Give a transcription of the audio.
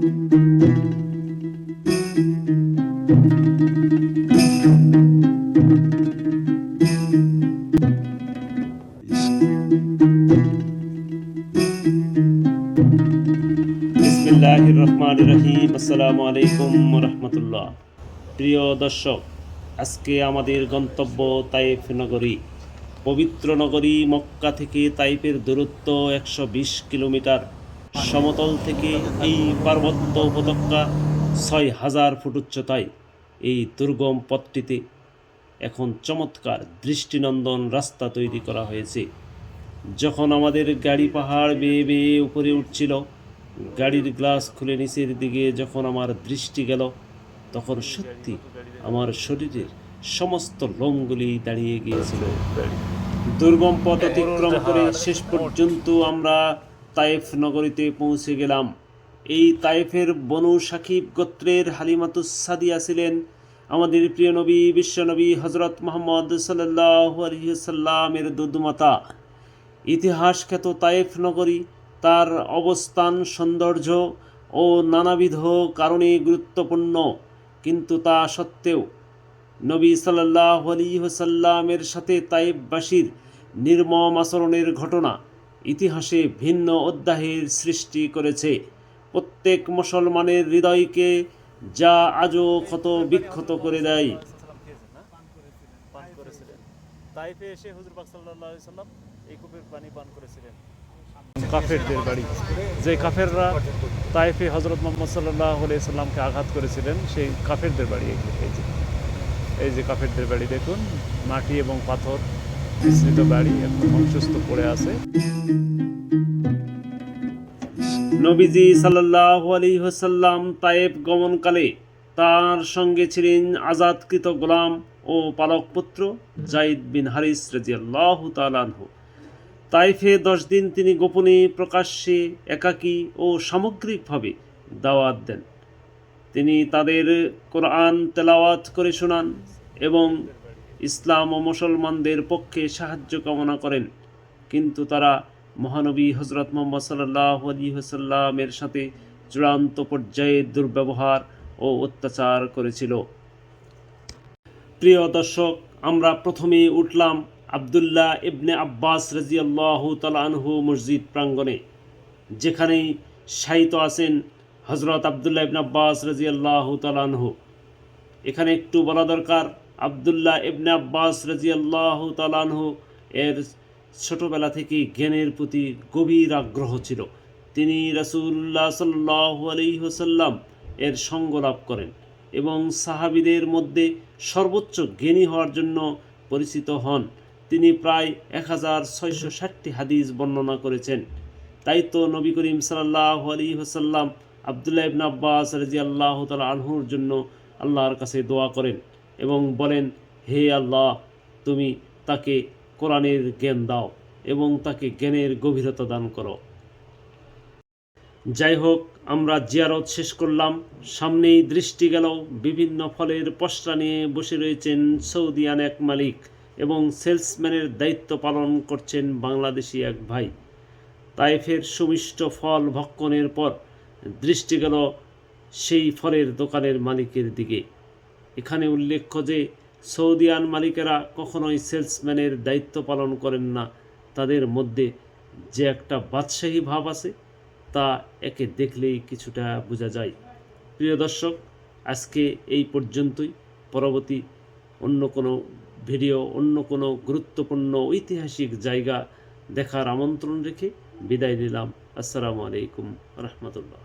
রহিম আসসালামু আলাইকুম রহমতুল্লাহ প্রিয় দর্শক, আজকে আমাদের গন্তব্য তাইফ নগরী। পবিত্র নগরী মক্কা থেকে তাইফের দূরত্ব একশো বিশ কিলোমিটার। সমতল থেকে এই পার্বত্য উপত্যকা ছয় হাজার ফুট উচ্চতায় এই দুর্গম পথটিতে এখন চমৎকার দৃষ্টিনন্দন রাস্তা তৈরি করা হয়েছে। যখন আমাদের গাড়ি পাহাড় বেয়ে বেয়ে উপরে উঠছিল, গাড়ির গ্লাস খুলে নিচের দিকে যখন আমার দৃষ্টি গেল, তখন সত্যি আমার শরীরের সমস্ত লোমগুলি দাঁড়িয়ে গিয়েছিল। দুর্গম পথ অতিক্রম করে শেষ পর্যন্ত আমরা তায়েফ নগরীতে পৌঁছে গেলাম। এই তায়েফের বনু সাকিব গোত্রের হালিমাতুস সাদিয়া ছিলেন আমাদের প্রিয় নবী, বিশ্বনবী হজরত মোহাম্মদ সাল্লাহ আলহিসাল্লামের দুধমাতা। ইতিহাস খ্যাত তায়েফ নগরী, তার অবস্থান সৌন্দর্য ও নানাবিধ কারণে গুরুত্বপূর্ণ, কিন্তু তা সত্ত্বেও নবী সাল্লাহ আলী হোসাল্লামের সাথে তাইববাসীর নির্মম আচরণের ঘটনা ইতিহাসে ভিন্ন অধ্যায়ের সৃষ্টি করেছে। প্রত্যেক মুসলমানের হৃদয়কে যা আজও ক্ষত বিক্ষত করে দেয়। তাইফে এসে হুজুর পাক সাল্লাল্লাহু পান করেছিলেন কাফেরদের বাড়ি। যে কাফেররা তাইফে হজরত মোহাম্মদ সাল্লাহ সাল্লামকে আঘাত করেছিলেন, সেই কাফেরদের বাড়ি এই যে এই যে কাফেরদের বাড়ি দেখুন, মাটি এবং পাথর। মিশ্রিত বাড়ি এখন ধ্বংসস্ত পড়ে আছে। নবীজি সাল্লাহ আলী হোসাল্লাম তায়েব গমনকালে তার সঙ্গে ছিলেন আজাদকৃত গোলাম ও পালক পুত্র জাইদ বিন হারিস রাজিয়াল্লাহ তালানহু তাইফে দশ দিন তিনি গোপনে প্রকাশ্যে একাকী ও সামগ্রিকভাবে দাওয়াত দেন। তিনি তাদের কোরআন তেলাওয়াত করে শোনান এবং ইসলাম ও মুসলমানদের পক্ষে সাহায্য কামনা করেন। কিন্তু তারা মহানবী হজরত মোহাম্মদ সাল্লাহ আলী সাথে চূড়ান্ত পর্যায়ে দুর্ব্যবহার ও অত্যাচার করেছিল। প্রিয় দর্শক, আমরা প্রথমে উঠলাম আবদুল্লাহ ইবনে আব্বাস রাজিয়াল্লাহ তালানহু মসজিদ প্রাঙ্গণে যেখানেই শায়িত আছেন হজরত আবদুল্লাহ ইবনে আব্বাস রাজিয়াল্লাহ তালানহু এখানে একটু বলা দরকার আবদুল্লাহ ইবনে আব্বাস রাজিয়াল্লাহ তালানহু এর ছোটবেলা থেকে জ্ঞানের প্রতি গভীর আগ্রহ ছিল। তিনি রাসূলুল্লাহ সাল্লাহ আলী হোসাল্লাম এর সঙ্গ লাভ করেন এবং সাহাবিদের মধ্যে সর্বোচ্চ জ্ঞানী হওয়ার জন্য পরিচিত হন। তিনি প্রায় এক হাজার ছয়শো ষাটটি হাদিস বর্ণনা করেছেন। তাই তো নবী করিম সাল্লাহ আলী হোসাল্লাম আবদুল্লাহ ইবন আব্বাস রাজি আল্লাহ তালা আনহুর জন্য আল্লাহর কাছে দোয়া করেন। এবং বলেন, হে আল্লাহ, তুমি তাকে কোরআনের জ্ঞান দাও এবং তাকে জ্ঞানের গভীরতা দান করো। যাই হোক, আমরা জিয়ারত শেষ করলাম। সামনেই দৃষ্টি গেল বিভিন্ন ফলের পশরা নিয়ে বসে রয়েছেন সৌদিয়ান এক মালিক এবং সেলসম্যানের দায়িত্ব পালন করছেন বাংলাদেশি এক ভাই। তাইফের সুমিষ্ট ফল ভক্ষণের পর দৃষ্টি গেল সেই ফলের দোকানের মালিকের দিকে। এখানে উল্লেখ্য যে সৌদিয়ান মালিকেরা কখনোই সেলসম্যানের দায়িত্ব পালন করেন না। তাদের মধ্যে যে একটা বাদশাহী ভাব আছে, তা একে দেখলেই কিছুটা বোঝা যায়। প্রিয় দর্শক, আজকে এই পর্যন্তই। পরবর্তী অন্য কোনো ভিডিও, অন্য কোনো গুরুত্বপূর্ণ ঐতিহাসিক জায়গা দেখার আমন্ত্রণ রেখে বিদায় নিলাম। আসসালামু আলাইকুম রহমতুল্লাহ।